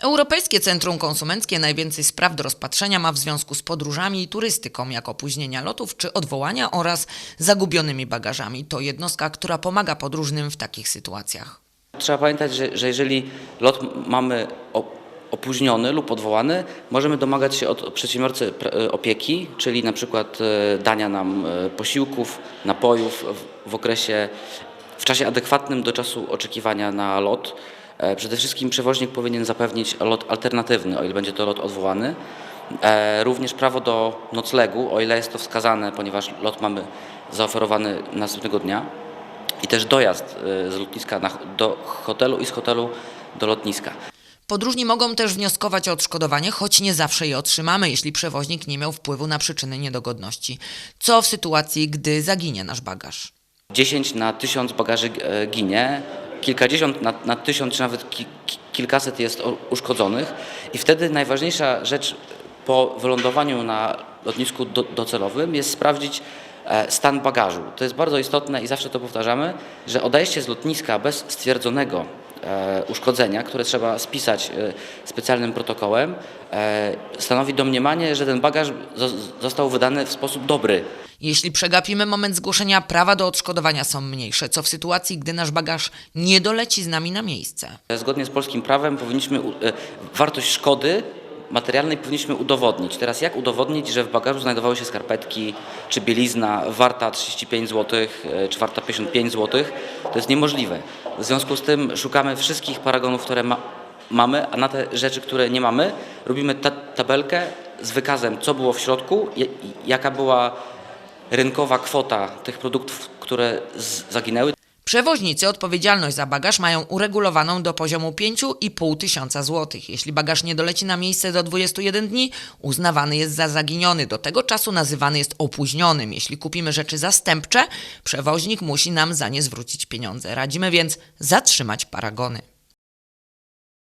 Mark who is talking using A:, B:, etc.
A: Europejskie Centrum Konsumenckie najwięcej spraw do rozpatrzenia ma w związku z podróżami i turystyką, jak opóźnienia lotów czy odwołania oraz zagubionymi bagażami. To jednostka, która pomaga podróżnym w takich sytuacjach.
B: Trzeba pamiętać, że, że jeżeli lot mamy opóźniony lub odwołany, możemy domagać się od przedsiębiorcy e, opieki, czyli na przykład e, dania nam e, posiłków, napojów w, okresie, czasie adekwatnym do czasu oczekiwania na lot. E, Przede wszystkim przewoźnik powinien zapewnić lot alternatywny, o ile będzie to lot odwołany. E, Również prawo do noclegu, o ile jest to wskazane, ponieważ lot mamy zaoferowany następnego dnia i też dojazd y, z lotniska do hotelu i z hotelu do lotniska.
A: Podróżni mogą też wnioskować o odszkodowanie, choć nie zawsze je otrzymamy, jeśli przewoźnik nie miał wpływu na przyczyny niedogodności. Co w sytuacji, gdy zaginie nasz bagaż?
B: 10 na 1000 bagaży e, ginie, kilkadziesiąt na, na tysiąc, czy nawet ki, ki, kilkaset jest uszkodzonych i wtedy najważniejsza rzecz po wylądowaniu na lotnisku do, docelowym jest sprawdzić e, stan bagażu. To jest bardzo istotne i zawsze to powtarzamy, że odejście z lotniska bez stwierdzonego uszkodzenia, które trzeba spisać e, specjalnym protokołem, e, stanowi domniemanie, że ten bagaż zo- został wydany w sposób dobry,
A: Jeśli przegapimy moment zgłoszenia, prawa do odszkodowania są mniejsze. Co w sytuacji, gdy nasz bagaż nie doleci z nami na miejsce?
B: Zgodnie z polskim prawem powinniśmy e, wartość szkody materialnej powinniśmy udowodnić. Teraz jak udowodnić, że w bagażu znajdowały się skarpetki czy bielizna warta 35 zł e, czy warta 55 zł? To jest niemożliwe. W związku z tym szukamy wszystkich paragonów, które ma, mamy, a na te rzeczy, które nie mamy, robimy ta, tabelkę z wykazem, co było w środku, jaka była rynkowa kwota tych produktów, które zaginęły.
A: Przewoźnicy odpowiedzialność za bagaż mają uregulowaną do poziomu 5,5 tysiąca złotych. Jeśli bagaż nie doleci na miejsce do 21 dni, uznawany jest za zaginiony. Do tego czasu nazywany jest opóźnionym. Jeśli kupimy rzeczy zastępcze, przewoźnik musi nam za nie zwrócić pieniądze. Radzimy więc zatrzymać paragony.